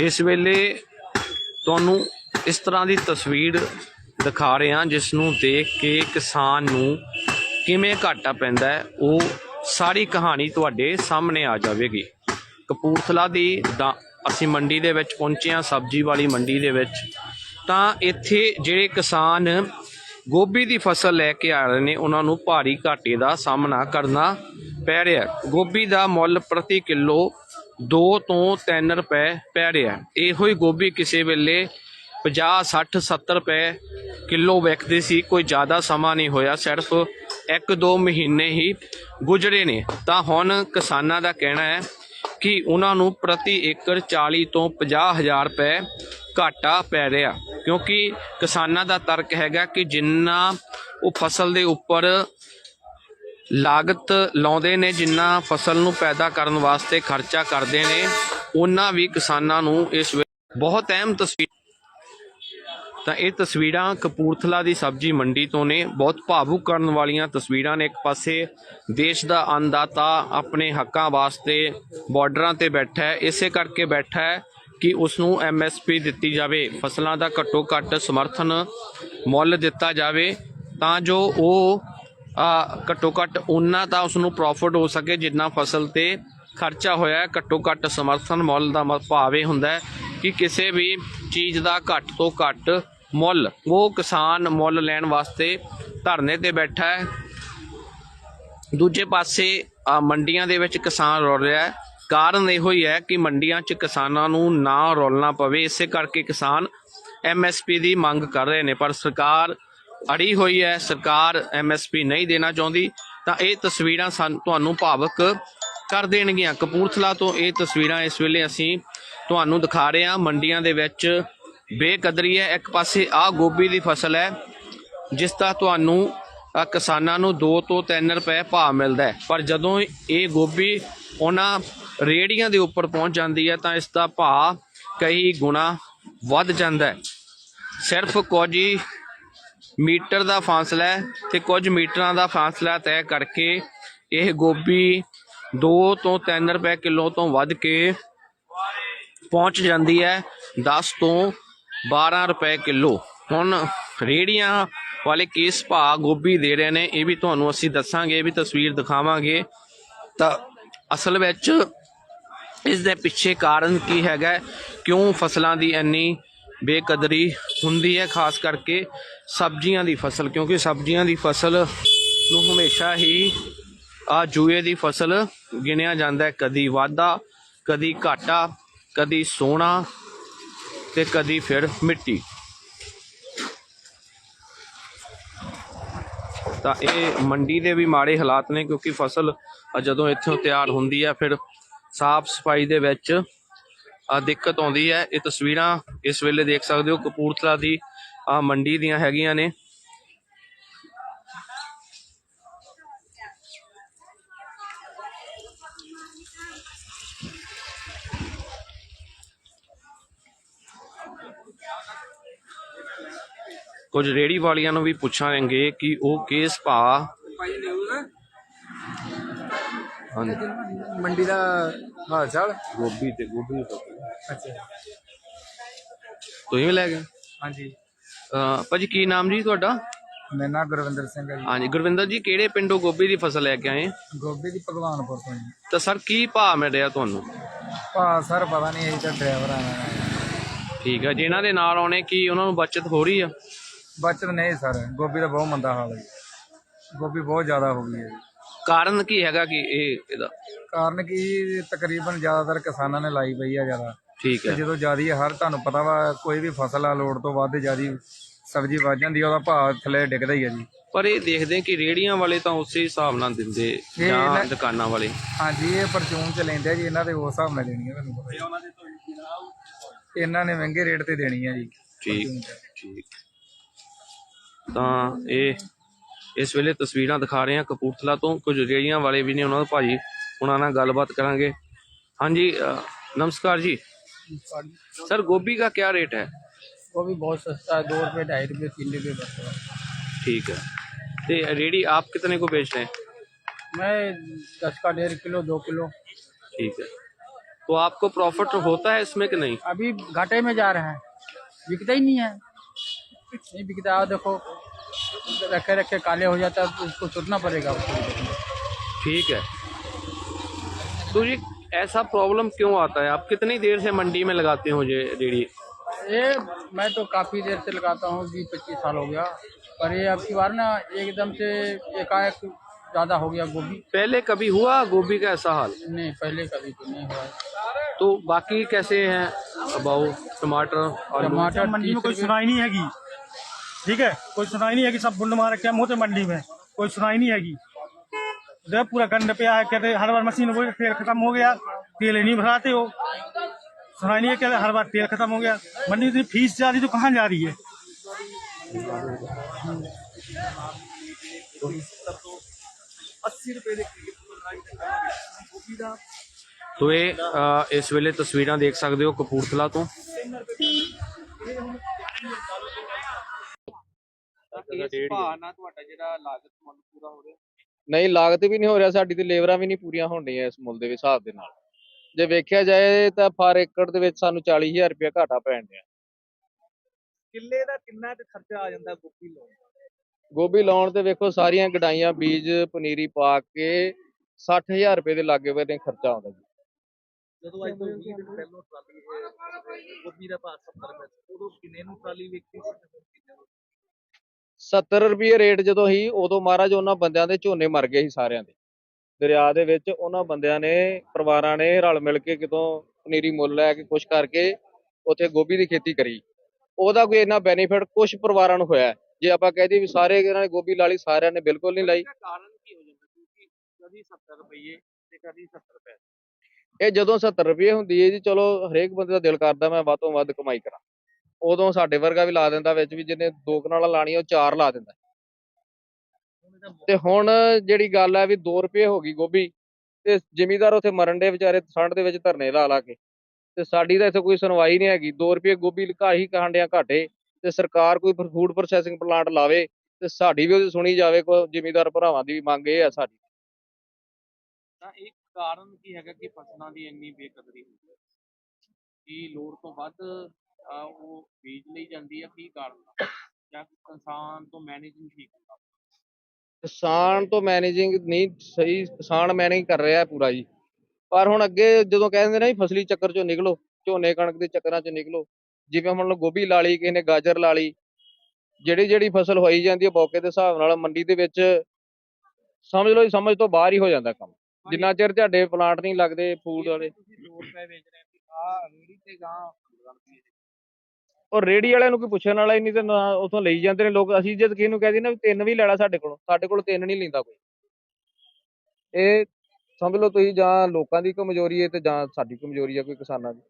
ਇਸ ਵੇਲੇ ਤੁਹਾਨੂੰ ਇਸ ਤਰ੍ਹਾਂ ਦੀ ਤਸਵੀਰ ਦਿਖਾ ਰਹੇ ਹਾਂ ਜਿਸ ਨੂੰ ਦੇਖ ਕੇ ਕਿਸਾਨ ਨੂੰ ਕਿਵੇਂ ਘਾਟਾ ਪੈਂਦਾ ਹੈ, ਉਹ ਸਾਰੀ ਕਹਾਣੀ ਤੁਹਾਡੇ ਸਾਹਮਣੇ ਆ ਜਾਵੇਗੀ। ਕਪੂਰਥਲਾ ਦੀ ਦਾ- ਅਸੀਂ ਮੰਡੀ ਦੇ ਵਿੱਚ ਪਹੁੰਚੇ ਹਾਂ, ਸਬਜ਼ੀ ਵਾਲੀ ਮੰਡੀ ਦੇ ਵਿੱਚ। ਤਾਂ ਇੱਥੇ ਜਿਹੜੇ ਕਿਸਾਨ ਗੋਭੀ ਦੀ ਫਸਲ ਲੈ ਕੇ ਆ ਰਹੇ ਨੇ, ਉਹਨਾਂ ਨੂੰ ਭਾਰੀ ਘਾਟੇ ਦਾ ਸਾਹਮਣਾ ਕਰਨਾ ਪੈ ਰਿਹਾ ਗੋਭੀ ਦਾ ਮੁੱਲ ਪ੍ਰਤੀ ਕਿਲੋ 2 ਤੋਂ 3 ਰੁਪਏ ਪੈ ਰਿਹਾ। ਇਹੋ ਹੀ ਗੋਭੀ ਕਿਸੇ ਵੇਲੇ 50 60 70 ਰੁਪਏ ਕਿਲੋ ਵਿਕਦੀ ਸੀ। ਕੋਈ ਜ਼ਿਆਦਾ ਸਮਾਂ ਨਹੀਂ ਹੋਇਆ, ਸਿਰਫ 1-2 ਮਹੀਨੇ ਹੀ ਗੁਜ਼ਰੇ ਨੇ। ਤਾਂ ਹੁਣ ਕਿਸਾਨਾਂ ਦਾ ਕਹਿਣਾ ਹੈ ਕਿ ਉਹਨਾਂ ਨੂੰ ਪ੍ਰਤੀ ਏਕੜ 40 ਤੋਂ 50 ਹਜ਼ਾਰ ਰੁਪਏ ਘਾਟਾ ਪੈ ਰਿਹਾ। ਕਿਉਂਕਿ ਕਿਸਾਨਾਂ ਦਾ ਤਰਕ ਹੈਗਾ ਕਿ ਜਿੰਨਾ ਉਹ ਫਸਲ ਦੇ ਉੱਪਰ ਲਾਗਤ ਲਾਉਂਦੇ ਨੇ, ਜਿੰਨਾ ਫਸਲ ਨੂੰ ਪੈਦਾ ਕਰਨ ਵਾਸਤੇ ਖਰਚਾ ਕਰਦੇ ਨੇ ਉਹਨਾਂ ਵੀ ਕਿਸਾਨਾਂ ਨੂੰ ਇਸ ਬਹੁਤ ਅਹਿਮ ਤਸਵੀਰ ਤਾਂ ਇਹ ਤਸਵੀਰਾਂ ਕਪੂਰਥਲਾ ਦੀ ਸਬਜ਼ੀ ਮੰਡੀ ਤੋਂ ਨੇ। ਬਹੁਤ ਭਾਵੁਕ ਕਰਨ ਵਾਲੀਆਂ ਤਸਵੀਰਾਂ ਨੇ। ਇੱਕ ਪਾਸੇ ਦੇਸ਼ ਦਾ ਅੰਨਦਾਤਾ ਆਪਣੇ ਹੱਕਾਂ ਵਾਸਤੇ ਬਾਰਡਰਾਂ ਤੇ ਬੈਠਾ ਹੈ। ਇਸੇ ਕਰਕੇ ਬੈਠਾ ਹੈ ਕਿ ਉਸ ਨੂੰ ਐਮਐਸਪੀ ਦਿੱਤੀ ਜਾਵੇ। ਫਸਲਾਂ ਦਾ ਘੱਟੋ ਘੱਟ ਸਮਰਥਨ ਮੁੱਲ ਦਿੱਤਾ ਜਾਵੇ। ਤਾਂ ਜੋ ਉਹ ਘੱਟੋ ਘੱਟ ਉਹਨਾਂ ਤਾਂ ਉਸ ਨੂੰ ਪ੍ਰੋਫਿਟ ਹੋ ਸਕੇ ਜਿੰਨਾ ਫਸਲ ਤੇ ਖਰਚਾ ਹੋਇਆ ਹੈ। ਘੱਟੋ ਘੱਟ ਸਮਰਥਨ ਮੁੱਲ ਦਾ ਭਾਵ ਇਹ ਹੁੰਦਾ ਹੈ ਕਿ ਕਿਸੇ ਵੀ ਚੀਜ਼ ਦਾ ਘੱਟ ਤੋਂ ਘੱਟ ਮੁੱਲ, ਉਹ ਕਿਸਾਨ ਮੁੱਲ ਲੈਣ ਵਾਸਤੇ ਧਰਨੇ ਤੇ ਬੈਠਾ ਹੈ। ਦੂਜੇ ਪਾਸੇ ਮੰਡੀਆਂ ਦੇ ਵਿੱਚ ਕਿਸਾਨ ਰੁਲ ਰਿਹਾ ਹੈ। ਕਾਰਨ ਇਹੋ ਹੀ ਹੈ ਕਿ ਮੰਡੀਆਂ 'ਚ ਕਿਸਾਨਾਂ ਨੂੰ ਨਾ ਰੋਲਣਾ ਪਵੇ। ਇਸੇ ਕਰਕੇ ਕਿਸਾਨ ਐਮਐਸਪੀ ਦੀ ਮੰਗ ਕਰ ਰਹੇ ਨੇ। ਪਰ ਸਰਕਾਰ ਅੜੀ ਹੋਈ ਹੈ, ਸਰਕਾਰ ਐਮਐਸਪੀ ਨਹੀਂ ਦੇਣਾ ਚਾਹੁੰਦੀ, ਤਾਂ ਇਹ ਤਸਵੀਰਾਂ ਤੁਹਾਨੂੰ ਭਾਵਕ ਕਰ ਦੇਣਗੀਆਂ। ਕਪੂਰਥਲਾ ਤੋਂ ਇਹ ਤਸਵੀਰਾਂ ਇਸ ਵੇਲੇ ਅਸੀਂ ਤੁਹਾਨੂੰ ਦਿਖਾ ਰਹੇ ਹਾਂ। ਮੰਡੀਆਂ ਦੇ ਵਿੱਚ ਬੇਕਦਰੀ ਹੈ। ਇੱਕ ਪਾਸੇ ਆ ਗੋਭੀ ਦੀ ਫਸਲ ਹੈ, ਜਿਸ ਦਾ ਤੁਹਾਨੂੰ ਕਿਸਾਨਾਂ ਨੂੰ 2 ਤੋਂ 3 ਰੁਪਏ ਭਾਅ ਮਿਲਦਾ ਹੈ। ਪਰ ਜਦੋਂ ਇਹ ਗੋਭੀ ਉਹਨਾਂ ਰੇੜੀਆਂ ਦੇ ਉੱਪਰ ਪਹੁੰਚ ਜਾਂਦੀ ਹੈ, ਤਾਂ ਇਸ ਦਾ ਭਾਅ ਕਈ ਗੁਣਾ ਵੱਧ ਜਾਂਦਾ ਹੈ। ਸਿਰਫ ਕੋਜੀ ਮੀਟਰ ਦਾ ਫਾਸਲਾ ਹੈ ਤੇ ਕੁਝ ਮੀਟਰਾਂ ਦਾ ਫਾਸਲਾ ਤੈਅ ਕਰਕੇ ਇਹ ਗੋਭੀ 2 ਤੋਂ 3 ਰੁਪਏ ਕਿਲੋ ਤੋਂ ਵੱਧ ਕੇ ਪਹੁੰਚ ਜਾਂਦੀ ਹੈ 10 ਤੋਂ 12 ਰੁਪਏ ਕਿਲੋ। ਹੁਣ ਰੇੜੀਆਂ ਵਾਲੇ ਕਿਸ ਭਾਅ ਗੋਭੀ ਦੇ ਰਹੇ ਨੇ, ਇਹ ਵੀ ਤੁਹਾਨੂੰ ਅਸੀਂ ਦੱਸਾਂਗੇ, ਇਹ ਵੀ ਤਸਵੀਰ ਦਿਖਾਵਾਂਗੇ। ਤਾਂ ਅਸਲ ਵਿੱਚ ਇਸ ਦੇ ਪਿੱਛੇ ਕਾਰਨ ਕੀ ਹੈਗਾ ਕਿਉਂ ਫਸਲਾਂ ਦੀ ਇੰਨੀ ਬੇਕਦਰੀ ਹੁੰਦੀ ਹੈ, ਖਾਸ ਕਰਕੇ ਸਬਜ਼ੀਆਂ ਦੀ ਫਸਲ, ਕਿਉਂਕਿ ਸਬਜ਼ੀਆਂ ਦੀ ਫਸਲ ਨੂੰ ਹਮੇਸ਼ਾ ਹੀ ਆ ਜੂਏ ਦੀ ਫਸਲ ਗਿਣਿਆ ਜਾਂਦਾ ਹੈ। ਕਦੀ ਵਾਧਾ, ਕਦੀ ਘਾਟਾ, ਕਦੀ ਸੋਨਾ ਤੇ ਕਦੀ ਫਿਰ ਮਿੱਟੀ। ਤਾਂ ਇਹ ਮੰਡੀ ਦੇ ਵੀ ਮਾੜੇ ਹਾਲਾਤ ਨੇ, ਕਿਉਂਕਿ ਫਸਲ ਜਦੋਂ ਇੱਥੋਂ ਤਿਆਰ ਹੁੰਦੀ ਹੈ, ਫਿਰ ਸਾਫ਼ ਸਫ਼ਾਈ ਦੇ ਵਿੱਚ ਦਿੱਕਤ ਆਉਂਦੀ ਹੈ। ਇਹ ਤਸਵੀਰਾਂ ਇਸ ਵੇਲੇ ਦੇਖ ਸਕਦੇ ਹੋ ਕਪੂਰਥਲਾ ਦੀ ਆ ਮੰਡੀ ਦੀਆਂ ਹੈਗੀਆਂ ਨੇ। ਕੁਝ ਰੇੜੀ ਵਾਲੀਆਂ ਨੂੰ ਵੀ ਪੁੱਛਾਂਗੇ ਕਿ ਉਹ ਕਿਸ ਭਾਅ ਹਾਂਜੀ। ਮੰਡੀ ਦਾ ਹਾਲ ਚਾਲ ਗੋਭੀ ਤੇ ਗੋਭੀ ਦੀ ਫਸਲ ਅੱਛਾ। ਤੁਸੀਂ ਵੀ ਲੈ ਗਏ? ਹਾਂਜੀ। ਅਹ ਭਾਜੀ ਕੀ ਨਾਮ ਜੀ ਤੁਹਾਡਾ? ਮੇਰਾ ਨਾਮ ਗੁਰਵਿੰਦਰ ਸਿੰਘ ਹੈ ਜੀ। ਹਾਂਜੀ ਗੁਰਵਿੰਦਰ ਜੀ ਕਿਹੜੇ ਪਿੰਡੋਂ ਗੋਭੀ ਦੀ ਫਸਲ ਲੈ ਕੇ ਆਏ? ਗੋਭੀ ਦੀ ਭਗਵਾਨਪੁਰ ਤੋਂ ਜੀ। ਤਾਂ ਸਰ ਕੀ ਭਾਅ ਮਿਲ ਰਿਹਾ ਤੁਹਾਨੂੰ? ਭਾ ਸਰ ਪਤਾ ਨਹੀਂ ਇਹ ਤਾਂ ਡਰਾਈਵਰ ਆਣਾ ਠੀਕ ਹੈ ਜਿਨ੍ਹਾਂ ਦੇ ਨਾਲ ਆਉਣੇ ਕੀ ਉਹਨਾਂ ਨੂੰ ਬਚਤ ਹੋ ਰਹੀ ਆ? ਬਚਤ ਨਹੀਂ ਸਰ ਗੋਭੀ ਦਾ ਬਹੁਤ ਮੰਦਾ ਹਾਲ ਹੈ ਜੀ। ਗੋਭੀ ਬਹੁਤ ਜ਼ਿਆਦਾ ਹੋ ਗਈ ਹੈ ਜੀ। ਕਾਰਨ ਕੀ ਹੈਗਾ ਕਿ ਇਹ ਇਹਦਾ? ਕਾਰਨ ਕੀ ਤਕਰੀਬਨ ਜ਼ਿਆਦਾਤਰ ਕਿਸਾਨਾਂ ਨੇ ਲਾਈ ਪਈ ਆ ਜ਼ਿਆਦਾ। ਠੀਕ ਤੇ ਹੈ। ਜਦੋਂ ਜ਼ਿਆਦੀ ਹਰ ਤੁਹਾਨੂੰ ਪਤਾ ਵਾ ਕੋਈ ਵੀ ਫਸਲ ਆ ਲੋੜ ਤੋਂ ਵੱਧ ਜ਼ਿਆਦੀ ਸਬਜ਼ੀ ਵੱਧ ਜਾਂਦੀ ਆ ਉਹਦਾ ਭਾਅ ਥੱਲੇ ਡਿੱਗਦਾ ਹੀ ਆ ਜੀ। ਪਰ ਇਹ ਦੇਖਦੇ ਕਿ ਰੇੜੀਆਂ ਵਾਲੇ ਤਾਂ ਉਸੇ ਹਿਸਾਬ ਨਾਲ ਦਿੰਦੇ ਜਾਂ ਦੁਕਾਨਾਂ ਵਾਲੇ। ਹਾਂਜੀ ਇਹ ਪਰਚੂਨ ਚ ਲੈਂਦੇ ਆ ਜੀ ਇਹਨਾਂ ਦੇ ਉਸ ਹਿਸਾਬ ਨਾਲ ਦੇਣੀ ਆ ਤੁਹਾਨੂੰ ਪਤਾ। ਹੀ ਆ। ਇਹਨਾਂ ਨੇ ਮਹਿੰਗੇ ਰੇਟ ਤੇ ਦੇਣੀ ਆ ਜੀ। ਠੀਕ ਠੀਕ। ਤਾਂ ਇਹ ਇਸ ਵੇਲੇ ਤਸਵੀਰਾਂ ਦਿਖਾ ਰਹੇ ਹਾਂ ਕਪੂਰਥਲਾ ਤੋਂ ਕੁਝ ਰੇੜੀਆਂ ਵਾਲੇ ਵੀ ਨੇ ਉਹਨਾਂ ਦਾ ਭਾਜੀ ਉਹਨਾਂ ਨਾਲ ਗੱਲਬਾਤ ਕਰਾਂਗੇ ਹਾਂਜੀ ਅ, ਨਮਸਕਾਰ ਜੀ सर गोभी का क्या रेट है वो भी बहुत सस्ता है दो रुपये ढाई रुपये तीन रुपये बस है। ठीक है तो रेडी आप कितने को बेच रहे हैं मैं दस का डेढ़ किलो दो किलो ठीक है तो आपको प्रॉफिट होता है इसमें कि नहीं अभी घाटे में जा रहे हैं बिकता ही नहीं है नहीं बिकता है देखो रखे रखे काले हो जाता है तो उसको सोचना पड़ेगा उसको ठीक है। तो जी ऐसा प्रॉब्लम क्यों आता है? आप कितनी देर से मंडी में लगाते हो ये रेड़ी? ये मैं तो काफ़ी देर से लगाता हूँ बीस पच्चीस साल हो गया। पर ये अब की बार ना एकदम से एकाएक ज़्यादा हो गया गोभी। पहले कभी हुआ गोभी का ऐसा हाल? नहीं पहले कभी तो नहीं हुआ। तो बाकी कैसे हैं? अबाऊ टमाटर और टमाटर मंडी में कोई सुनाई नहीं हैगी। ठीक है कोई सुनाई नहीं है कि सब बुंड मार के हम होते मंडी में कोई सुनाई नहीं हैगी देख पूरा गंद पे है कहते हर बार मशीन हो गई तेल खत्म हो गया तेल ही नहीं भराते हो सुनाई नहीं है कहते हर बार तेल खत्म हो गया मंडी में इतनी फीस जा रही तो कहाँ जा रही है ਤੋ ਇਹ ਅ, ਇਸ ਵੇਲੇ ਤਸਵੀਰਾਂ ਦੇਖ ਸਕਦੇ ਹੋ ਕਪੂਰਥਲਾ ਤੋਂ ਨਹੀਂ ਲਾਗਤ ਵੀ ਨਹੀਂ ਹੋ ਰਿਹਾ ਸਾਡੀ ਤੇ ਲੇਬਰਾਂ ਵੀ ਨਹੀਂ ਪੂਰੀਆਂ ਹੋਣੀਆਂ ਇਸ ਮੁੱਲ ਦੇ ਹਿਸਾਬ ਦੇ ਨਾਲ। ਜੇ ਵੇਖਿਆ ਜਾਏ ਤਾਂ ਫਾਰ ਏਕੜ ਦੇ ਵਿੱਚ ਸਾਨੂੰ 40000 ਰੁਪਏ ਘਾਟਾ ਪੈਣ ਡਿਆ। ਕਿੱਲੇ ਦਾ ਕਿੰਨਾ ਕੁ ਖਰਚਾ ਆ ਜਾਂਦਾ ਗੋਭੀ ਲਾਉਣ ਗੋਭੀ ਲਾਉਣ ਤੇ ਵੇਖੋ ਸਾਰੀਆਂ ਗਡਾਈਆਂ ਬੀਜ ਪਨੀਰੀ ਪਾ ਕੇ 60000 ਰੁਪਏ ਦੇ ਲਾਗੇ ਬੰਨੇ ਖਰਚਾ ਆਉਂਦਾ ਜੀ। ਜਦੋਂ ਅੱਜ ਤੋਂ 20 ਦਿਨ ਪਹਿਲਾਂ ਟਰਾਲੀ ਗੋਭੀ ਦਾ ਭਾਅ 70 ਰੁਪਏ ਸੀ, ਉਦੋਂ ਕਿੰਨੇ ਨੂੰ ਟਰਾਲੀ ਵੇਚੀ ਸੀ ਤੇ ਹੁਣ? 70 ਰੁਪਏ ਰੇਟ ਜਦੋਂ ਹੀ ਉਦੋਂ ਮਹਾਰਾਜ ਉਹਨਾਂ ਬੰਦਿਆਂ ਦੇ ਝੋਨੇ ਮਰ ਗਏ ਸੀ ਸਾਰਿਆਂ ਦੇ। ਦਰਿਆ ਦੇ ਵਿੱਚ ਉਹਨਾਂ ਬੰਦਿਆਂ ਨੇ ਪਰਿਵਾਰਾਂ ਨੇ ਰਲ ਮਿਲ ਕੇ ਕਿਤੋਂ ਪਨੀਰੀ ਮੁੱਲ ਲੈ ਕੇ ਕੁਛ ਕਰਕੇ ਉੱਥੇ ਗੋਭੀ ਦੀ ਖੇਤੀ ਕਰੀ। ਉਹਦਾ ਕੋਈ ਇੰਨਾ ਬੈਨੀਫਿਟ ਕੁਝ ਪਰਿਵਾਰਾਂ ਨੂੰ ਹੋਇਆ। ਜੇ ਆਪਾਂ ਕਹਿ ਦਈਏ ਵੀ ਸਾਰੇ ਇਹਨਾਂ ਨੇ ਗੋਭੀ ਲਾ ਲਈ ਸਾਰਿਆਂ ਨੇ ਬਿਲਕੁਲ ਨਹੀਂ ਲਾਈ। ਕਾਰਨ ਕੀ ਹੋ ਜਾਂਦਾ? ਕਿਉਂਕਿ ਕਦੀ 70 ਰੁਪਏ ਤੇ ਕਦੀ 70 ਰੁਪਏ ਇਹ ਜਦੋਂ 70 ਰੁਪਏ ਹੁੰਦੀ ਹੈ ਜੀ ਚਲੋ ਹਰੇਕ ਬੰਦੇ ਦਾ ਦਿਲ ਕਰਦਾ ਮੈਂ ਵੱਧ ਤੋਂ ਵੱਧ ਕਮਾਈ ਕਰਾਂ। ਉਦੋਂ ਸਾਡੇ ਵਰਗਾ ਵੀ ਲਾ ਦਿੰਦਾ ਵਿੱਚ ਵੀ ਜਿਹਨੇ ਦੋ ਕਨਾਲਾਂ ਲਾਣੀ ਉਹ ਚਾਰ ਲਾ ਦਿੰਦਾ। ਤੇ ਹੁਣ ਜਿਹੜੀ ਗੱਲ ਹੈ ਵੀ 2 ਰੁਪਏ ਹੋ ਗਈ ਗੋਭੀ, ਤੇ ਜ਼ਿਮੀਦਾਰ ਉੱਥੇ ਮਰਨ ਦੇ ਵਿਚਾਰੇ ਠੰਡ ਦੇ ਵਿੱਚ ਧਰਨੇ ਲਾ ਲਾ ਕੇ। ਤੇ ਸਾਡੀ ਤਾਂ ਇੱਥੇ ਕੋਈ ਸੁਣਵਾਈ ਨਹੀਂ ਹੈਗੀ। 2 ਰੁਪਏ ਗੋਭੀ ਲਕਾ ਹੀ ਕਾਂਡਿਆਂ ਘਾਟੇ, ਤੇ ਸਰਕਾਰ ਕੋਈ ਫੂਡ ਪ੍ਰੋਸੈਸਿੰਗ ਪਲਾਂਟ ਲਾਵੇ, ਤੇ ਸਾਡੀ ਵੀ ਉਹਦੀ ਸੁਣੀ ਜਾਵੇ, ਕੋ ਜ਼ਿਮੀਦਾਰ ਭਰਾਵਾਂ ਦੀ ਵੀ ਮੰਗ ਇਹ ਆ ਸਾਡੀ। ਤਾਂ ਇੱਕ ਕਾਰਨ ਕੀ ਹੈਗਾ ਕਿ ਫਸਲਾਂ ਦੀ ਇੰਨੀ ਬੇਕਦਰੀ ਹੁੰਦੀ ਹੈ? ਕੀ ਲੋੜ ਤੋਂ ਵੱਧ ਉਹ ਬੀਜ ਲਈ ਜਾਂਦੀ ਹੈ ਕੀ ਕਾਰਨ ਆ? ਜਾਂ ਕਿਸਾਨ ਤੋਂ ਮੈਨੇਜ ਨਹੀਂ ਠੀਕ ਹੁੰਦਾ ਕਿਸਾਨ ਤੋਂ ਮੈਨੇਜਿੰਗ ਨਹੀਂ ਸਹੀ ਕਿਸਾਨ ਮੈਨੇਜ ਕਰ ਰਿਹਾ ਹੈ ਪੂਰਾ ਜੀ। ਪਰ ਹੁਣ ਅੱਗੇ ਜਦੋਂ ਕਹਿੰਦੇ ਨੇ ਫਸਲੀ ਚੱਕਰ ਚੋਂ ਨਿਕਲੋ ਝੋਨੇ ਕਣਕ ਦੇ ਚੱਕਰਾਂ ਚੋਂ ਨਿਕਲੋ ਜਿਵੇਂ ਹੁਣ ਗੋਭੀ ਲਾ ਲਈ ਕਿਸੇ ਨੇ ਗਾਜਰ ਲਾ ਲਈ ਜਿਹੜੀ ਜਿਹੜੀ ਫਸਲ ਹੋਈ ਜਾਂਦੀ ਹੈ ਮੌਕੇ ਦੇ ਹਿਸਾਬ ਨਾਲ ਮੰਡੀ ਦੇ ਵਿੱਚ ਸਮਝ ਲਓ ਜੀ ਸਮਝ ਤੋਂ ਬਾਹਰ ਹੀ ਹੋ ਜਾਂਦਾ ਕੰਮ। ਜਿੰਨਾ ਚਿਰ ਤੁਹਾਡੇ ਪਲਾਂਟ ਨਹੀਂ ਲੱਗਦੇ ਫੂਡ ਵਾਲੇ। ਤੁਸੀਂ 2 ਰੁਪਏ ਵੇਚ ਰਹੇ ਆ ਰੇੜੀ ਤੇ ਗਾਂ ਔਰ ਰੇੜੀ ਵਾਲਿਆਂ ਨੂੰ ਕੋਈ ਪੁੱਛਣ ਵਾਲਾ ਹੀ ਨਹੀਂ ਤੇ ਨਾ ਉਥੋਂ ਲਈ ਜਾਂਦੇ ਨੇ ਲੋਕ। ਅਸੀਂ ਜਦ ਕਿਸੇ ਨੂੰ ਕਹਿ ਦਈਏ ਨਾ ਵੀ ਤਿੰਨ ਵੀ ਲੈਣਾ ਸਾਡੇ ਕੋਲੋਂ, ਸਾਡੇ ਕੋਲ ਤਿੰਨ ਨਹੀਂ ਲੈਂਦਾ ਕੋਈ। ਇਹ ਸਮਝ ਲਓ ਤੁਸੀਂ ਜਾਂ ਲੋਕਾਂ ਦੀ ਕਮਜ਼ੋਰੀ ਹੈ ਤੇ ਜਾਂ ਸਾਡੀ ਕਮਜ਼ੋਰੀ ਹੈ ਕੋਈ ਕਿਸਾਨਾਂ ਦੀ।